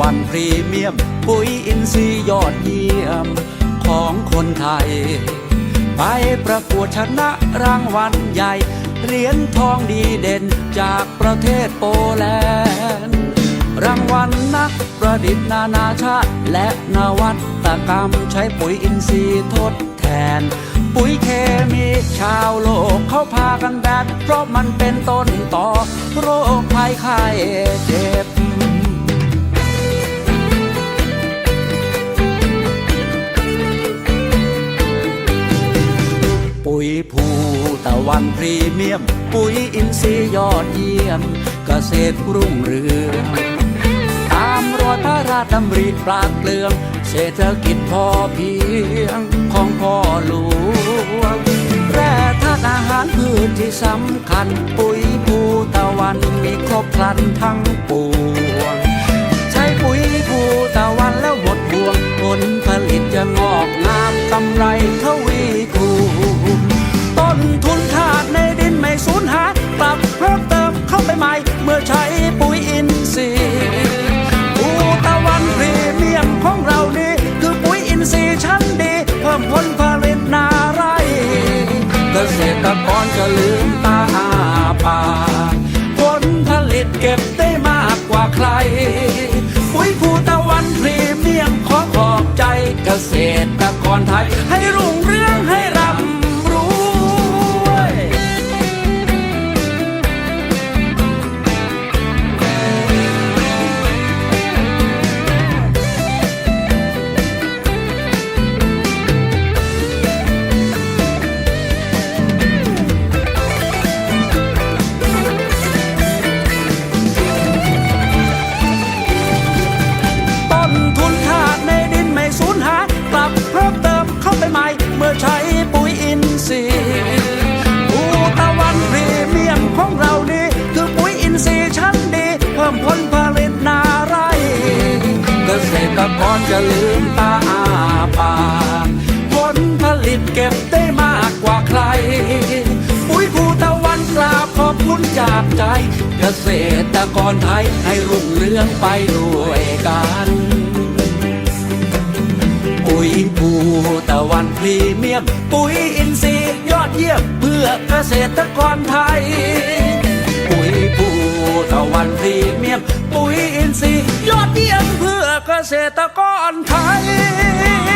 วันพรีเมียม ปุ๋ยอินทรีย์ยอดเยี่ยมของคนไทย ไปประกวดชนะรางวัลใหญ่ เหรียญทองดีเด่นจากประเทศโปแลนด์ รางวัลนักประดิษฐ์นานาชาติ และนวัตกรรมใช้ปุ๋ยอินทรีย์ทดแทน ปุ๋ยเคมีชาวโลกเขาพากันแบกเพราะมันเป็นต้นต่อ โรคภัยไข้เจ็บ ภูตะวันพรีเมียม ปุ๋ยอินทรีย์ยอดเยี่ยม เกษตรรุ่งเรืองตามรอยพระราชดำริปราดเปลืองเศรษฐกิจพอเพียงของพ่อหลวงแร่ธาตุอาหารพืชที่สำคัญ ปุ๋ยภูตะวันมีครบครันทั้งปู ผลผลิตนาไรเกษตรกรจะลืมตาอาปากผลผลิตเก็บได้มากกว่าใคร ปุ๋ยภูตะวันพรีเมียมขอขอบใจเกษตรกรไทยให้รู้ จะลืมตาอาปากผลผลิตเก็บได้มากกว่าใคร ปุ๋ยภูตะวันกราบขอบคุณจากใจ เกษตรกรไทยให้รุ่งเรืองไปด้วยกันปุ๋ยภูตะวันพรีเมียม ปุ๋ยอินทรีย์ยอดเยี่ยมเพื่อเกษตรกรไทย ปุ๋ยภูตะวันพรีเมียม ปุ๋ยอินทรีย์ยอดเยี่ยมเพื่อ ษตรกรไทย